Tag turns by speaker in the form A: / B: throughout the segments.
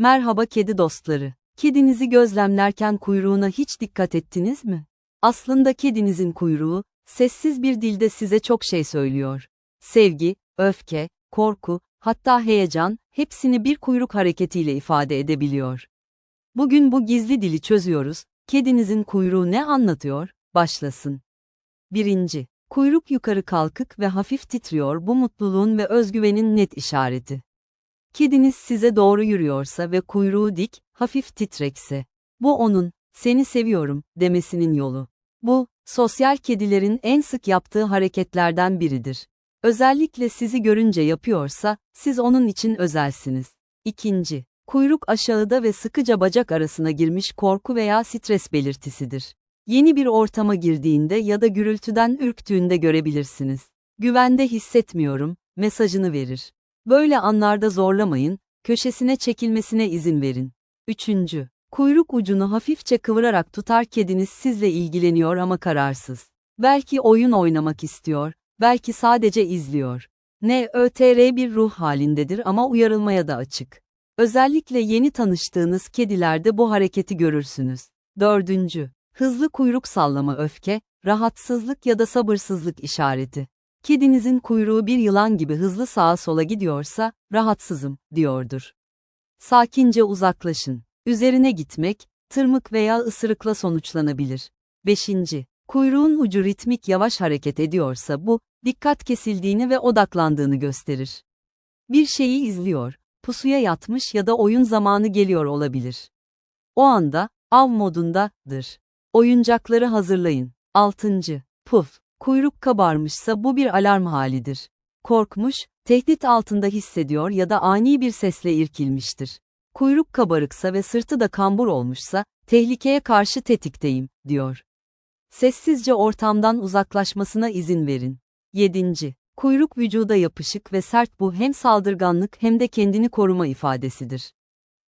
A: Merhaba kedi dostları. Kedinizi gözlemlerken kuyruğuna hiç dikkat ettiniz mi? Aslında kedinizin kuyruğu, sessiz bir dilde size çok şey söylüyor. Sevgi, öfke, korku, hatta heyecan, hepsini bir kuyruk hareketiyle ifade edebiliyor. Bugün bu gizli dili çözüyoruz. Kedinizin kuyruğu ne anlatıyor? Başlasın. 1. Kuyruk yukarı kalkık ve hafif titriyor bu mutluluğun ve özgüvenin net işareti. Kediniz size doğru yürüyorsa ve kuyruğu dik, hafif titrekse, bu onun, seni seviyorum, demesinin yolu. Bu, sosyal kedilerin en sık yaptığı hareketlerden biridir. Özellikle sizi görünce yapıyorsa, siz onun için özelsiniz. İkinci, kuyruk aşağıda ve sıkıca bacak arasına girmiş korku veya stres belirtisidir. Yeni bir ortama girdiğinde ya da gürültüden ürktüğünde görebilirsiniz. Güvende hissetmiyorum, mesajını verir. Böyle anlarda zorlamayın, köşesine çekilmesine izin verin. Üçüncü, kuyruk ucunu hafifçe kıvırarak tutar kediniz sizle ilgileniyor ama kararsız. Belki oyun oynamak istiyor, belki sadece izliyor. NÖTR bir ruh halindedir ama uyarılmaya da açık. Özellikle yeni tanıştığınız kedilerde bu hareketi görürsünüz. Dördüncü, hızlı kuyruk sallama öfke, rahatsızlık ya da sabırsızlık işareti. Kedinizin kuyruğu bir yılan gibi hızlı sağa sola gidiyorsa, rahatsızım, diyordur. Sakince uzaklaşın. Üzerine gitmek, tırmık veya ısırıkla sonuçlanabilir. 5. Kuyruğun ucu ritmik yavaş hareket ediyorsa bu, dikkat kesildiğini ve odaklandığını gösterir. Bir şeyi izliyor, pusuya yatmış ya da oyun zamanı geliyor olabilir. O anda, av modundadır. Oyuncakları hazırlayın. 6. Puf. Kuyruk kabarmışsa bu bir alarm halidir. Korkmuş, tehdit altında hissediyor ya da ani bir sesle irkilmiştir. Kuyruk kabarıksa ve sırtı da kambur olmuşsa, tehlikeye karşı tetikteyim, diyor. Sessizce ortamdan uzaklaşmasına izin verin. 7. Kuyruk vücuda yapışık ve sert bu hem saldırganlık hem de kendini koruma ifadesidir.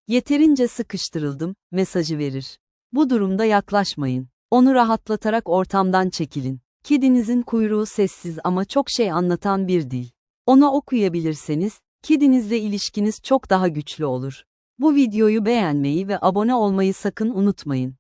A: Yeterince sıkıştırıldım, mesajı verir. Bu durumda yaklaşmayın. Onu rahatlatarak ortamdan çekilin. Kedinizin kuyruğu sessiz ama çok şey anlatan bir dil. Onu okuyabilirseniz, kedinizle ilişkiniz çok daha güçlü olur. Bu videoyu beğenmeyi ve abone olmayı sakın unutmayın.